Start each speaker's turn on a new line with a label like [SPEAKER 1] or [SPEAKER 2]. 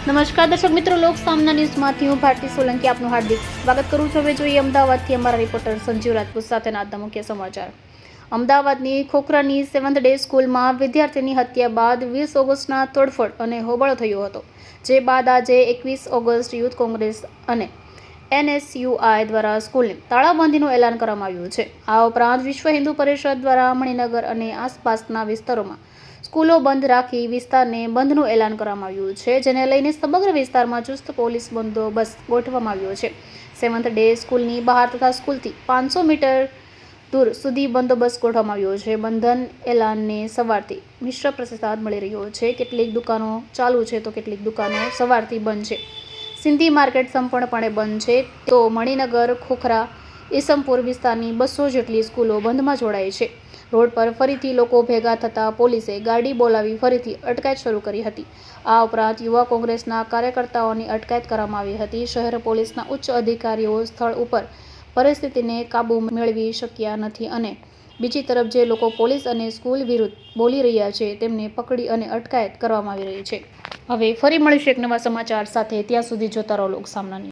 [SPEAKER 1] નમસ્કાર દર્શક મિત્રો, લોક સામના ન્યૂઝમાંથી હું ભારતી સોલંકી આપનું હાર્દિક સ્વાગત કરું છું. હવે જોઈએ અમદાવાદથી અમારા રિપોર્ટર સંજીવ રાજપૂત સાથેના આજના મુખ્ય સમાચાર. અમદાવાદની ખોખરાની સેવન્થ ડે સ્કૂલમાં વિદ્યાર્થીની હત્યા બાદ વીસ ઓગસ્ટના તોડફોડ અને હોબાળો થયો હતો. જે બાદ આજે એકવીસ ઓગસ્ટ યુથ કોંગ્રેસ અને એનએસયુઆઈ દ્વારા સ્કૂલને તાળાબંધીનું એલાન કરવામાં આવ્યું છે. આ ઉપરાંત વિશ્વ હિન્દુ પરિષદ દ્વારા મણિનગર અને આસપાસના વિસ્તારોમાં સ્કૂલો બંધ રાખી વિસ્તારને બંધનું એલાન કરવામાં આવ્યું છે, જેને લઈને સમગ્ર વિસ્તારમાં ચુસ્ત પોલીસ બંદોબસ્ત ગોઠવવામાં આવ્યો છે. સેવન્થ ડે સ્કૂલની બહાર તથા સ્કૂલથી પાંચસો મીટર દૂર સુધી બંદોબસ્ત ગોઠવવામાં આવ્યો છે. બંધન એલાનને સવારથી મિશ્ર પ્રતિસાદ મળી રહ્યો છે. કેટલીક દુકાનો ચાલુ છે તો કેટલીક દુકાનો સવારથી બંધ છે. સિંધી માર્કેટ સંપૂર્ણપણે બંધ છે. તો મણિનગર, ખોખરા ઈસમપુર વિસ્તારની બસો જેટલી સ્કૂલો બંધમાં જોડાઈ છે. રોડ પર ફરીથી લોકો ભેગા થતાં પોલીસે ગાડી બોલાવી ફરીથી અટકાયત શરૂ કરી હતી. આ ઉપરાંત યુવા કોંગ્રેસના કાર્યકર્તાઓની અટકાયત કરવામાં આવી હતી. શહેર પોલીસના ઉચ્ચ અધિકારીઓ સ્થળ ઉપર પરિસ્થિતિને કાબૂ મેળવી શક્યા નથી અને બીજી તરફ જે લોકો પોલીસ અને સ્કૂલ વિરુદ્ધ બોલી રહ્યા છે તેમને પકડી અને અટકાયત કરવામાં આવી રહી છે. હવે ફરી મળીશું એક નવા સમાચાર સાથે ત્યાં સુધી જોતા રહો લોક સામના ન્યૂઝ.